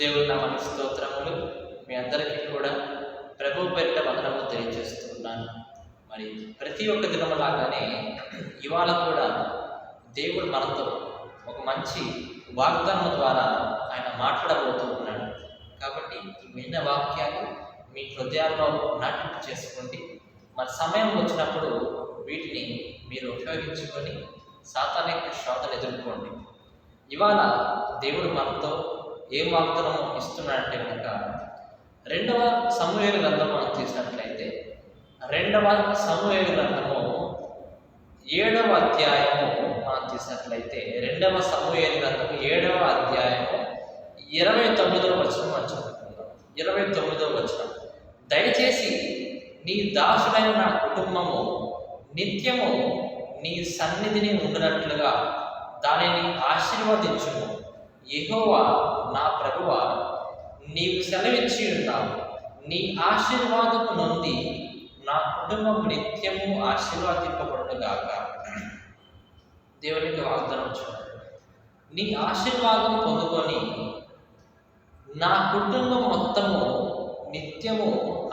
దేవుడి నామానికి స్తోత్రములు. మీ అందరికీ కూడా ప్రభు పేరిట వందనము తెలియజేస్తున్నాను. మరి ప్రతి ఒక్క దినము లాగానే ఇవాళ కూడా దేవుడు మనతో ఒక మంచి వాగ్దానం ద్వారా ఆయన మాట్లాడబోతూ ఉన్నాడు. కాబట్టి విన్న వాక్యాలు మీ హృదయాల్లో నాటింపు చేసుకోండి. మరి సమయం వచ్చినప్పుడు వీటిని మీరు ఉపయోగించుకొని సాతానిక శోధన ఎదుర్కోండి. ఇవాళ దేవుడు మనతో ఏ మాత్రం ఇస్తున్నాడంటే కనుక రెండవ సమూహేల గ్రంథం మనం తీసినట్లయితే రెండవ సమూహేల గ్రంథము ఏడవ అధ్యాయము మనం తీసినట్లయితే రెండవ సమూహేల గ్రంథము ఏడవ అధ్యాయము ఇరవై తొమ్మిదవ వచనం మనం చదువుకుందాం. ఇరవై తొమ్మిదవ వచనం. దయచేసి నీ దాసుడైన నా కుటుంబము నిత్యము నీ సన్నిధిని ఉండినట్లుగా దానిని ఆశీర్వదించుము. యహోవా నా ప్రభువ నీవు సెలవిచ్చి ఉన్నావు. నీ ఆశీర్వాదము నుండి నా కుటుంబం నిత్యము ఆశీర్వాదింపబడుగాక దేవునికి వాగ్దానం చూడండి నీ ఆశీర్వాదం పొందుకొని నా కుటుంబం మొత్తము నిత్యము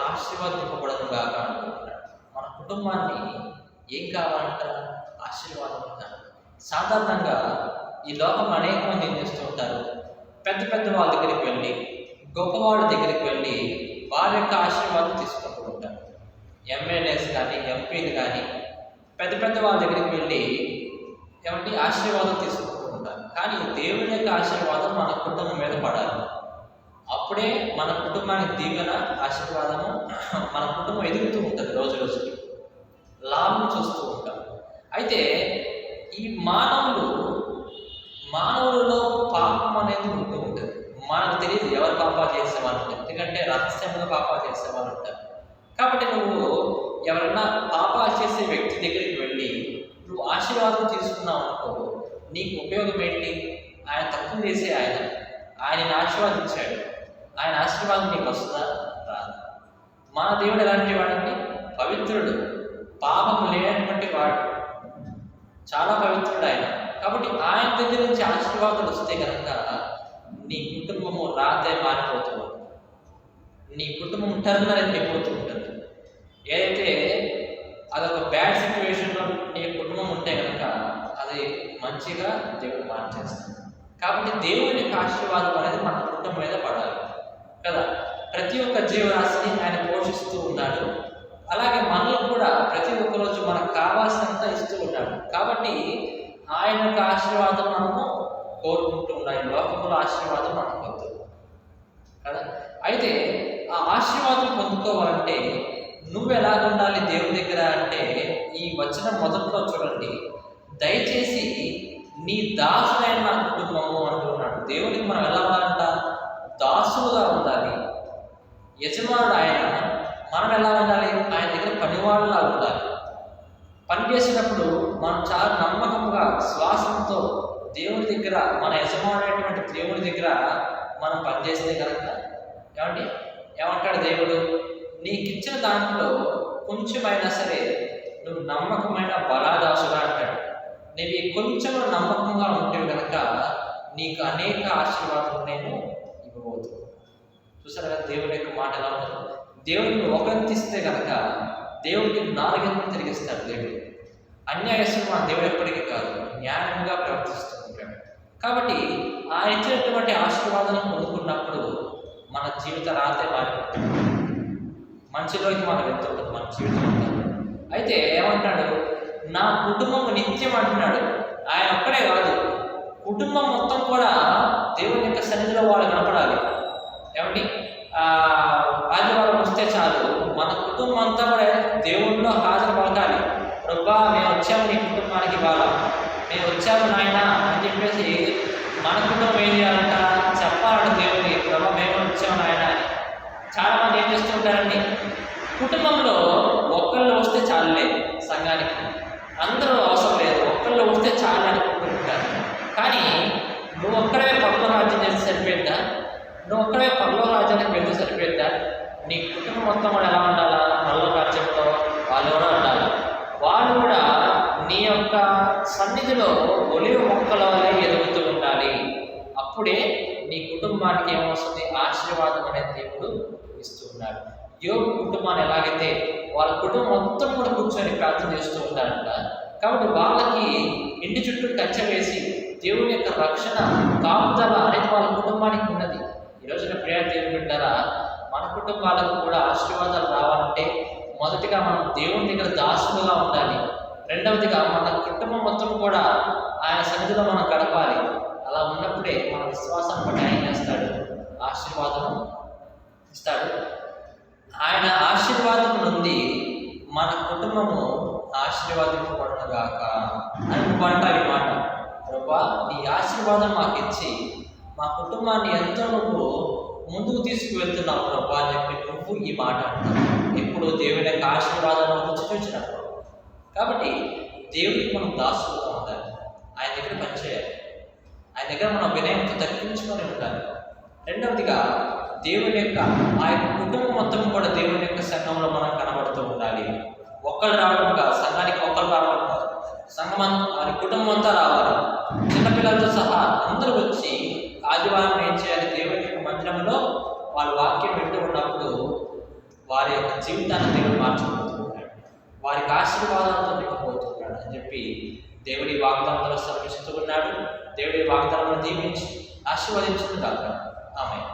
ఆశీర్వాదింపబడుగాక అనుకుంటున్నాడు. మన కుటుంబాన్ని ఏం కావాలంట ఆశీర్వాదం సాధారణంగా ఈ లోకం అనేక మంది ఏం చేస్తూ ఉంటారు. పెద్ద పెద్ద వాళ్ళ దగ్గరికి వెళ్ళి గొప్పవాళ్ళ దగ్గరికి వెళ్ళి వారి యొక్క ఆశీర్వాదం తీసుకుంటూ ఉంటారు. ఎమ్మెల్యేస్ కానీ ఎంపీలు కానీ పెద్ద పెద్ద వాళ్ళ దగ్గరికి వెళ్ళి ఏమంటే ఆశీర్వాదం తీసుకుంటూ ఉంటారు. కానీ దేవుని యొక్క ఆశీర్వాదం మన కుటుంబం మీద పడాలి. అప్పుడే మన కుటుంబానికి దీవెన ఆశీర్వాదము మన కుటుంబం ఎదుగుతూ ఉంటుంది రోజు రోజుకి. లాభం చూస్తూ ఉంటాం. అయితే ఈ మానవులు మానవులలో పాపం అనేది ఉంటూ ఉంటుంది మనకు తెలియదు ఎవరు పాపాలు చేసేవాళ్ళు ఉంటారు. ఎందుకంటే రహస్యంగా పాపాలు చేసేవాళ్ళు ఉంటారు. కాబట్టి నువ్వు ఎవరైనా పాపాలు చేసే వ్యక్తి దగ్గరికి వెళ్ళి నువ్వు ఆశీర్వాదం తీసుకున్నావు అనుకో నీకు ఉపయోగం ఏంటి? ఆయన తక్కువ చేసే ఆయన. ఆయన ఆశీర్వాదించాడు. ఆయన ఆశీర్వాదం నీకు వస్తుందా? రాదు. మన దేవుడు ఎలాంటి వాడండి? పవిత్రుడు. పాపం లేనటువంటి వాడు. చాలా పవిత్రుడు ఆయన. కాబట్టి ఆయన దగ్గర నుంచి ఆశీర్వాదాలు వస్తే కనుక నీ కుటుంబము రాతే మారిపోతూ నీ కుటుంబం టర్న్ అనేది అయిపోతూ ఉంటుంది. ఏదైతే అదొక బ్యాడ్ సిచ్యువేషన్లో నీ కుటుంబం ఉంటే కనుక అది మంచిగా దేవుడు మార్చేస్తాడు. కాబట్టి దేవుని యొక్క ఆశీర్వాదం అనేది మన కుటుంబం మీద పడాలి. కదా? ప్రతి ఒక్క జీవరాశిని ఆయన పోషిస్తూ ఉన్నాడు. అలాగే మనలో కూడా ప్రతి ఒక్క రోజు మనకు కావాల్సినంత ఇస్తూ ఉన్నాడు. కాబట్టి ఆయన యొక్క ఆశీర్వాదం మనము కోరుకుంటూ ఉండాలి. లోకముల ఆశీర్వాదం మనకు వద్దు కదా? అయితే ఆ ఆశీర్వాదం పొందుకోవాలంటే నువ్వు ఎలా ఉండాలి దేవుని దగ్గర అంటే ఈ వచ్చిన మొదట్లో చూడండి. దయచేసి నీ దాసుడైన నా కుటుంబము అంటున్నాడు దేవునికి మనం ఎలా ఉండాలంట? దాసులుగా ఉండాలి. యజమానుడు ఆయన మనం ఎలా ఉండాలి? ఆయన దగ్గర పనివాళ్ళలా ఉండాలి. పని చేసినప్పుడు మనం చాలా నమ్మకంగా శ్వాసంతో దేవుడి దగ్గర మన యజమానైనటువంటి దేవుడి దగ్గర మనం పనిచేస్తే కనుక ఏమండి? ఏమంటాడు దేవుడు? నీకు ఇచ్చిన దాంట్లో కొంచెమైనా సరే నువ్వు నమ్మకమైన బలాదాసుగా అంటాడు. నీవి కొంచెం నమ్మకంగా ఉంటే కనుక నీకు అనేక ఆశీర్వాదాలు నేను ఇవ్వబోతున్నాను చూసారు కదా దేవుడి యొక్క మాట ఎలా ఉంటుంది దేవుడిని ఒకంతిస్తే కనుక దేవుడికి నాలుగెంత తిరిగిస్తాడు దేవుడు. అన్యాయస్తుడు మన దేవుడు ఎప్పటికీ కాదు. న్యాయంగా ప్రవర్తిస్తూ ఉంటాడు కాబట్టి ఆయన ఇచ్చినటువంటి ఆశీర్వాదం పొందుకున్నప్పుడు మన జీవిత రాతే మారిపోతుంది మంచిలోకి మనం వెళ్తుంటుంది మన జీవితం అంతా అయితే ఏమంటాడు నా కుటుంబం నిత్యం అంటున్నాడు. ఆయన ఒక్కడే కాదు. కుటుంబం మొత్తం కూడా దేవుని యొక్క సన్నిధిలో వాళ్ళు కనపడాలి. ఏమండి? ఆ, ఆదివారం వస్తే చాలు. మన కుటుంబం అంతా కూడా దేవుళ్ళలో హాజరు వచ్చాము నీ కుటుంబానికి ఇవాళ మేము వచ్చాము నాయన అని చెప్పేసి మన కుటుంబం ఏం చేయాలంట చెప్పాలంట దేవుడికి ప్రభు మేము వచ్చాము నాయన అని. చాలా మంది ఏం చేస్తూ ఉంటారండి? కుటుంబంలో ఒక్కళ్ళు వస్తే చాలులే సంఘానికి. అందరూ అవసరం లేదు. ఒక్కళ్ళు వస్తే చాలు అనుకుంటుంటారు కానీ నువ్వు ఒక్కడే పర్లో రాజ్యం చేస్తే సరిపోద్దా నువ్వు ఒక్కడే పర్లో రాజ్యానికి వెళ్తే సరిపోద్దా నీ కుటుంబం మొత్తం కూడా ఎలా ఉండాలా? పర్లో రాజ్యంలో వాళ్ళు కూడా ఉండాలి? వాళ్ళు కూడా సన్నిధిలో ఒలివ మొక్కల వలె ఎదుగుతూ ఉండాలి. అప్పుడే నీ కుటుంబానికి ఏమొస్తుంది? ఆశీర్వాదం అనేది దేవుడు ఇస్తూ ఉన్నాడు. యోగ కుటుంబాన్ని ఎలాగైతే వాళ్ళ కుటుంబం మొత్తం కూడా కూర్చొని ప్రార్థన చేస్తూ ఉంటారంట కాబట్టి వాళ్ళకి ఇంటి చుట్టూ కచ్చ వేసి దేవుని యొక్క రక్షణ కాపుదల అనేది వాళ్ళ కుటుంబానికి ఉన్నది. ఈరోజున రోజున ప్రియ దేవుని మన కుటుంబాలకు కూడా ఆశీర్వాదాలు రావాలంటే మొదటిగా మనం దేవుని దగ్గర దాసులుగా ఉండాలి. రెండవదిగా మన కుటుంబం మొత్తం కూడా ఆయన సన్నిధిలో మనం గడపాలి. అలా ఉన్నప్పుడే మన విశ్వాసం బట్టి ఆయన చేస్తాడు. ఆశీర్వాదం ఇస్తాడు. ఆయన ఆశీర్వాదం నుండి మన కుటుంబము ఆశీర్వాదింపబడునుగాక అని నువ్వు ఈ మాట. ప్రభా నీ ఆశీర్వాదం మాకు ఇచ్చి మా కుటుంబాన్ని ఎంతో నువ్వు ముందుకు తీసుకువెళ్తున్నావు ప్రభా అని చెప్పి నువ్వు ఈ మాట అంటావు. ఎప్పుడు దేవుని యొక్క ఆశీర్వాదం రుచి చూసినప్పుడు కాబట్టి దేవుడికి మనం దాసులుగా ఉండాలి. ఆయన దగ్గర పనిచేయాలి ఆయన దగ్గర మనం వినయంతో తగ్గించుకొని ఉండాలి. రెండవదిగా దేవుని యొక్క ఆ యొక్క కుటుంబం మొత్తం కూడా దేవుని యొక్క సంఘంలో మనం కనబడుతూ ఉండాలి. ఒక్కళ్ళు రావడం కాదు సంఘానికి ఒక్కళ్ళు రావడం కాదు. సంఘం వారి కుటుంబం అంతా రావాలి. చిన్నపిల్లలతో సహా అందరూ వచ్చి ఆదివారం ఏం చేయాలి? దేవుని యొక్క మందిరంలో వాళ్ళు వాక్యం వింటూ ఉన్నప్పుడు వారి యొక్క జీవితాన్ని దేవుడు మార్చుకుంటున్నాడు వారికి ఆశీర్వాదాలతో నింపబోతున్నాడు అని చెప్పి దేవుడి వాగ్దానంలో సమర్పిస్తూ ఉన్నాడు. దేవుడి వాగ్దానంలో దీవించి ఆశీర్వదించుకుంటారు ఆమె